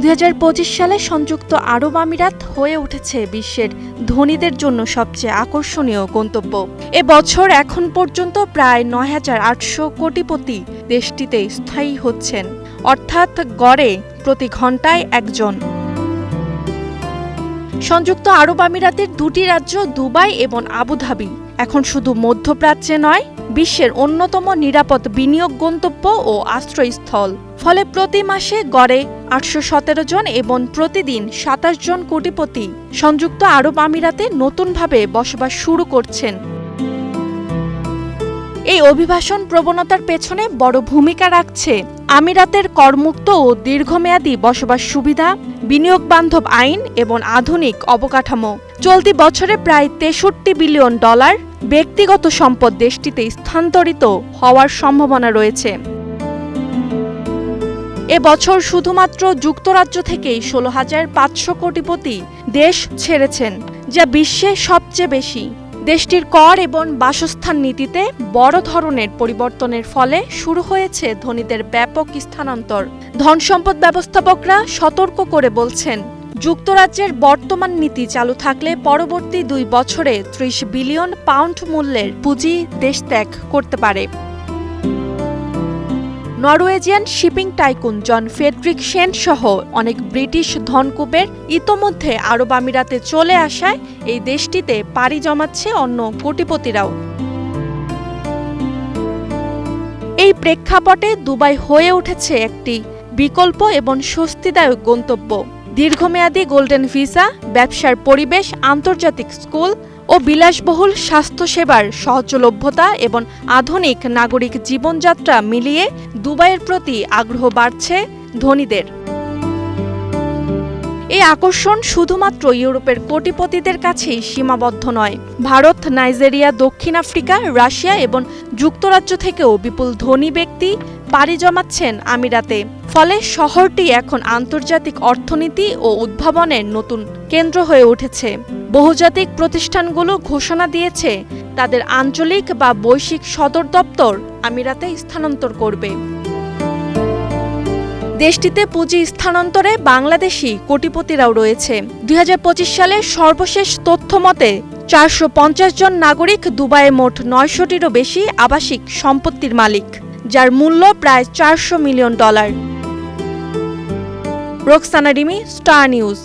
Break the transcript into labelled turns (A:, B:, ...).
A: দু হাজার পঁচিশ সালে সংযুক্ত আরব আমিরাত হয়ে উঠেছে বিশ্বের ধনীদের জন্য সবচেয়ে আকর্ষণীয় গন্তব্য। এ বছর এখন পর্যন্ত প্রায় নয় হাজার আটশো কোটিপতি দেশটিতে স্থায়ী হচ্ছেন। অর্থাৎ গড়ে প্রতি ঘন্টায় একজন। সংযুক্ত আরব আমিরাতের দুটি রাজ্য দুবাই এবং আবুধাবি। এখন শুধু মধ্যপ্রাচ্যে নয় বিশ্বের অন্যতম নিরাপদ বিনিয়োগ গন্তব্য ও আশ্রয়স্থল। ফলে প্রতি মাসে গড়ে আটশো সতেরো জন এবং প্রতিদিন সাতাশ জন কোটিপতি সংযুক্ত আরব আমিরাতে নতুনভাবে বসবাস শুরু করছেন। এই অভিবাসন প্রবণতার পেছনে বড় ভূমিকা রাখছে আমিরাতের করমুক্ত ও দীর্ঘমেয়াদী বসবাস সুবিধা বিনিয়োগ বান্ধব আইন এবং আধুনিক অবকাঠামো। চলতি বছরে প্রায় তেষট্টি বিলিয়ন ডলার ব্যক্তিগত সম্পদ দেশটিতে স্থানান্তরিত হওয়ার সম্ভাবনা রয়েছে। এ বছর শুধুমাত্র যুক্তরাজ্য থেকেই ষোলো হাজার পাঁচশো কোটিপতি দেশ ছেড়েছেন, যা বিশ্বে সবচেয়ে বেশি। দেশটির কর এবং বাসস্থান নীতিতে বড় ধরনের পরিবর্তনের ফলে শুরু হয়েছে ধনীদের ব্যাপক স্থানান্তর। ধনসম্পদ ব্যবস্থাপকরা সতর্ক করে বলছেন যুক্তরাজ্যের বর্তমান নীতি চালু থাকলে পরবর্তী দুই বছরে ত্রিশ বিলিয়ন পাউন্ড মূল্যের পুঁজি দেশ ত্যাগ করতে পারে। Norwegian shipping tycoon John Fredriksen সহ অনেক ব্রিটিশ ধনকুবের ইতোমধ্যে আরব আমিরাতে চলে আসায় এই দেশটিতে পাড়ি জমাচ্ছে অন্য কোটিপতিরাও। এই প্রেক্ষাপটে দুবাই হয়ে উঠেছে একটি বিকল্প এবং স্বস্তিদায়ক গন্তব্য। দীর্ঘমেয়াদী গোল্ডেন ভিসা, ব্যবসার পরিবেশ, আন্তর্জাতিক স্কুল ও বিলাসবহুল স্বাস্থ্যসেবার সহজলভ্যতা এবং আধুনিক নাগরিক জীবনযাত্রা মিলিয়ে দুবাইয়ের প্রতি আগ্রহ বাড়ছে ধনীদের। এই আকর্ষণ শুধুমাত্র ইউরোপের কোটিপতিদের কাছেই সীমাবদ্ধ নয়। ভারত, নাইজেরিয়া, দক্ষিণ আফ্রিকা, রাশিয়া এবং যুক্তরাজ্য থেকেও বিপুল ধনী ব্যক্তি পাড়ি জমাচ্ছেন আমিরাতে। ফলে শহরটি এখন আন্তর্জাতিক অর্থনীতি ও উদ্ভাবনের নতুন কেন্দ্র হয়ে উঠেছে। বহুজাতিক প্রতিষ্ঠানগুলো ঘোষণা দিয়েছে, তাদের আঞ্চলিক বা বৈশ্বিক সদর দপ্তর আমিরাতে স্থানান্তর করবে। দেশটিতে পুঁজি স্থানান্তরে বাংলাদেশি কোটিপতিরাও রয়েছে। দুই হাজার পঁচিশ সালে সর্বশেষ তথ্য মতে, চারশো জন নাগরিক দুবাইয়ে মোট নয়শোটিরও বেশি আবাসিক সম্পত্তির মালিক, যার মূল্য প্রায় চারশো million dollar. Roksana Rimi star news.